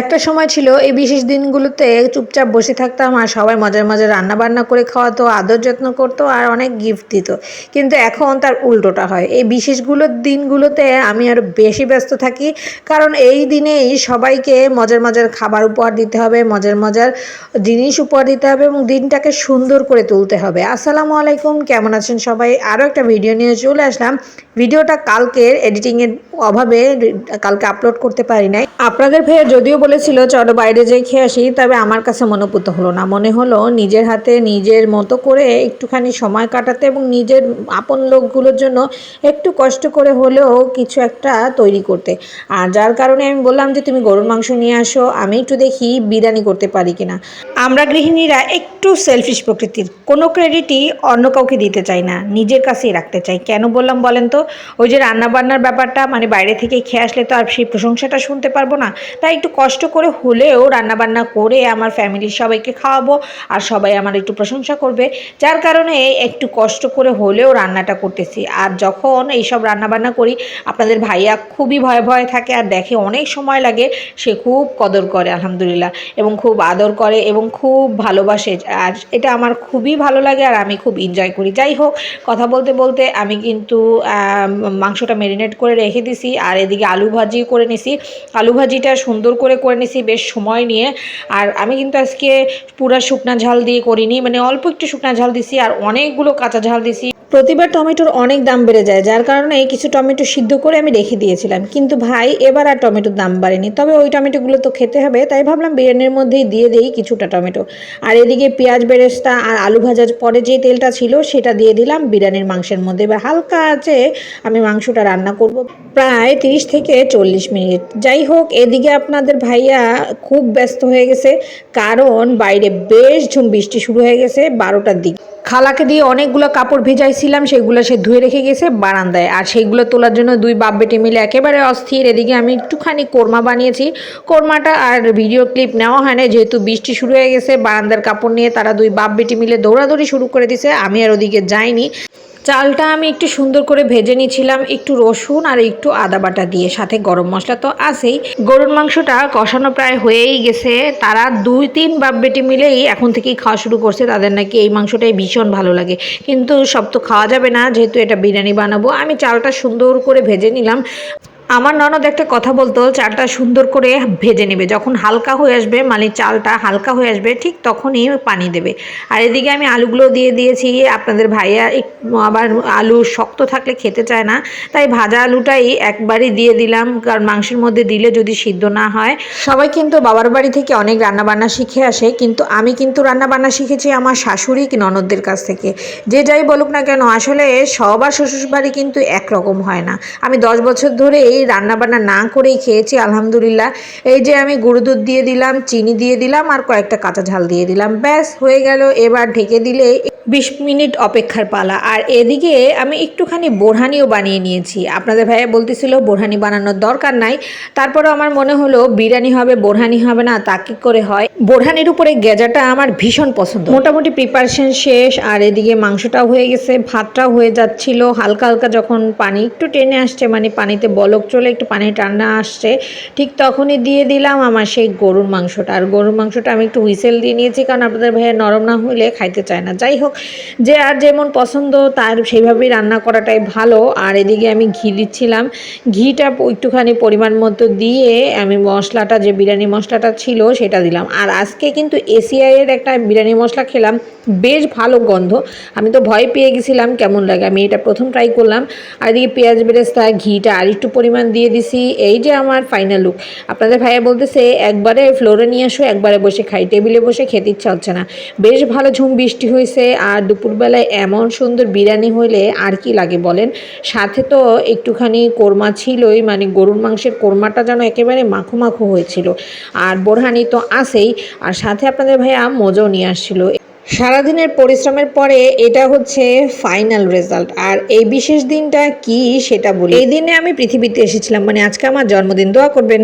একটা সময় ছিল, এই বিশেষ দিনগুলোতে চুপচাপ বসে থাকতাম আর সবাই মজার মজার রান্না বান্না করে খাওয়াতো, আদর যত্ন করতো আর অনেক গিফট দিত। কিন্তু এখন তার উল্টোটা হয়। এই বিশেষগুলোর দিনগুলোতে আমি আরও বেশি ব্যস্ত থাকি, কারণ এই দিনেই সবাইকে মজার মজার খাবার উপহার দিতে হবে, মজার মজার জিনিস উপহার দিতে হবে এবং দিনটাকে সুন্দর করে তুলতে হবে। আসসালামু আলাইকুম, কেমন আছেন সবাই? আরও একটা ভিডিও নিয়ে চলে আসলাম। ভিডিওটা কালকের এডিটিংয়ের অভাবে কালকে আপলোড করতে পারি নাই। আপনাদের ভাইয়া যদিও বলেছিল, চলো বাইরে যেয়ে খেয়ে আসি। তবে আমার কাছে মনোপুত হলো না। মনে হলো নিজের হাতে নিজের মতো করে একটুখানি সময় কাটাতে এবং নিজের আপন লোকগুলোর জন্য একটু কষ্ট করে হলেও কিছু একটা তৈরি করতে। আর যার কারণে আমি বললাম যে, তুমি গরুর মাংস নিয়ে আসো, আমি একটু দেখি বিরিয়ানি করতে পারি কিনা। আমরা গৃহিণীরা একটু সেলফিশ প্রকৃতির। কোনো ক্রেডিটই অন্য কাউকে দিতে চাই না, নিজের কাছেই রাখতে চাই। কেন বললাম বলেন তো? ওই যে রান্নাবান্নার ব্যাপারটা মানে বাইরে থেকে খেয়ে আসলে তো আর সেই প্রশংসাটা শুনতে পারব না। তাই একটু কষ্ট করে হলেও রান্নাবান্না করে আমার ফ্যামিলির সবাইকে খাওয়াবো আর সবাই আমার একটু প্রশংসা করবে। যার কারণে একটু কষ্ট করে হলেও রান্নাটা করতেছি। আর যখন এইসব রান্নাবান্না করি, আপনাদের ভাইয়া খুবই ভয়ে ভয়ে থাকে আর দেখে অনেক সময় লাগে। সে খুব কদর করে, আলহামদুলিল্লাহ। এবং খুব আদর করে এবং খুব ভালোবাসে। আর এটা আমার খুবই ভালো লাগে আর আমি খুব এনজয় করি। যাই হোক, কথা বলতে বলতে আমি কিন্তু মাংসটা ম্যারিনেট করে রেখে দিছি। আর এদিকে আলু ভাজি করে নিছি। আলু ভাজিটা সুন্দর করে করে নিছি, বেশ সময় নিয়ে। আর আমি কিন্তু আজকে পুরা শুকনা ঝাল দিয়ে করিনি মানে অল্প একটু শুকনা ঝাল দিছি আর অনেকগুলো কাঁচা ঝাল দিছি। প্রতিবার টমেটোর অনেক দাম বেড়ে যায়, যার কারণে কিছু টমেটো সিদ্ধ করে আমি রেখে দিয়েছিলাম। কিন্তু ভাই, এবার আর টমেটোর দাম বাড়েনি। তবে ওই টমেটোগুলো তো খেতে হবে, তাই ভাবলাম বিরিয়ানির মধ্যেই দিয়ে দিই কিছুটা টমেটো। আর এদিকে পেঁয়াজ বেরেস্তা আর আলু ভাজার পরে যে তেলটা ছিল, সেটা দিয়ে দিলাম বিরিয়ানির মাংসের মধ্যে। এবার হালকা আছে, আমি মাংসটা রান্না করব প্রায় তিরিশ থেকে চল্লিশ মিনিট। যাই হোক, এদিকে আপনাদের ভাইয়া খুব ব্যস্ত হয়ে গেছে, কারণ বাইরে বেশ ঝুম বৃষ্টি শুরু হয়ে গেছে বারোটার দিক। খালাকে দিয়ে অনেকগুলো কাপড় ভেজাইছিলাম সেগুলো সে ধুয়ে রেখে গেছে বারান্দায়। আর সেগুলো তোলার জন্য দুই বাপ বেটি মিলে একেবারে অস্থির। এদিকে আমি একটুখানি কোরমা বানিয়েছি। কোরমাটা আর ভিডিও ক্লিপ নেওয়া হয় না যেহেতু বৃষ্টি শুরু হয়ে গেছে, বারান্দার কাপড় নিয়ে তারা দুই বাপ বেটি মিলে দৌড়াদৌড়ি শুরু করে দিছে। আমি আর ওদিকে যাইনি। চালটা আমি একটু সুন্দর করে ভেজে নিয়েছিলাম, একটু রসুন আর একটু আদা বাটা দিয়ে, সাথে গরম মশলা তো আছেই। গরুর মাংসটা কষানো প্রায় হয়েই গেছে। তারা দুই তিন বাপ বেটি মিলেই এখন থেকেই খাওয়া শুরু করছে, তাদের নাকি এই মাংসটাই ভীষণ ভালো লাগে। কিন্তু সব তো খাওয়া যাবে না, যেহেতু এটা বিরিয়ানি বানাবো। আমি চালটা সুন্দর করে ভেজে নিলাম। আমার ননদ একটা কথা বলতো, চালটা সুন্দর করে ভেজে নেবে। যখন হালকা হয়ে আসবে মানে চালটা হালকা হয়ে আসবে, ঠিক তখনই পানি দেবে। আর এদিকে আমি আলুগুলো দিয়ে দিয়েছি। আপনাদের ভাইয়া আবার আলু শক্ত থাকলে খেতে চায় না। তাই ভাজা আলুটাই একবারই দিয়ে দিলাম, কারণ মাংসের মধ্যে দিলে যদি সিদ্ধ না হয়। সবাই কিন্তু বাবার বাড়ি থেকে অনেক রান্নাবান্না শিখে আসে, কিন্তু আমি কিন্তু রান্নাবান্না শিখেছি আমার শাশুড়ি ননদদের কাছ থেকে। যে যাই বলুক না কেন, আসলে সবার শ্বশুর বাড়ি কিন্তু একরকম হয় না। আমি দশ বছর ধরে এই রান্নাবান্না না করেই খেয়েছি, আলহামদুলিল্লাহ। এই যে আমি গুঁড়ো দুধ দিয়ে দিলাম, চিনি দিয়ে দিলাম, আর কয়েকটা কাঁচা ঝাল দিয়ে দিলাম। ব্যাস, হয়ে গেল। এবার ঢেকে দিলে বিশ মিনিট অপেক্ষার পালা। আর এদিকে আমি একটুখানি বোরহানিও বানিয়ে নিয়েছি। আপনাদের ভাইয়া বলতেছিল, বোরহানি বানানোর দরকার নাই। তারপরে আমার মনে হলো, বিরিয়ানি হবে, বোরহানি হবে না, তা কি করে হয়? বোরহানির উপরে গেজাটা আমার ভীষণ পছন্দ। মোটামুটি প্রিপারেশন শেষ, আর এদিকে মাংসটাও হয়ে গেছে, ভাতটাও হয়ে যাচ্ছিল। হালকা হালকা যখন পানি একটু টেনে আসছে মানে পানিতে বলক চলে, একটু পানি টান্না আসছে, ঠিক তখনই দিয়ে দিলাম আমার সেই গরুর মাংসটা। আর গরুর মাংসটা আমি একটু হুইসেল দিয়ে নিয়েছি, কারণ আপনাদের ভাইয়া নরম না হলে খাইতে চায় না। যাই হোক যে আর যেমন পছন্দ, তার সেইভাবেই রান্না করাটাই ভালো। আর এদিকে আমি ঘি দিচ্ছিলাম। ঘিটা একটুখানি পরিমাণ মতো দিয়ে আমি মশলাটা, যে বিরিয়ানি মশলাটা ছিল সেটা দিলাম। আর আজকে কিন্তু এসিআই এর একটা বিরিয়ানি মশলা খেলাম। বেশ ভালো গন্ধ। আমি তো ভয় পেয়ে গেছিলাম কেমন লাগে। আমি এটা প্রথম ট্রাই করলাম। আর এদিকে পেঁয়াজ বেরেস্তা, ঘিটা আর একটু পরিমাণ দিয়ে দিছি। এই যে আমার ফাইনাল লুক আপনাদের ভাইয়া বলতেছে, একবারে ফ্লোরে নিয়ে আসো একবারে বসে খাই। টেবিলে বসে খেতে ইচ্ছা হচ্ছে না। বেশ ভালো ঝুম বৃষ্টি হয়েছে। আর দুপুরবেলায় এমন সুন্দর বিরিয়ানি হইলে আর কি লাগে বলেন? সাথে তো একটুখানি কোরমা ছিলই মানে গরুর মাংসের কোরমাটা যেন একেবারে মাখো মাখো হয়েছিল। আর বোরহানি তো আসেই আর সাথে আপনাদের ভাইয়া মজাও নিয়ে আসছিল। সারাদিনের পরিশ্রমের পরে এটা হচ্ছে ফাইনাল রেজাল্ট আর এই বিশেষ দিনটা কি সেটা বলি। এই দিনে আমি পৃথিবীতে এসেছিলাম মানে আজকে আমার জন্মদিন। দোয়া করবেন।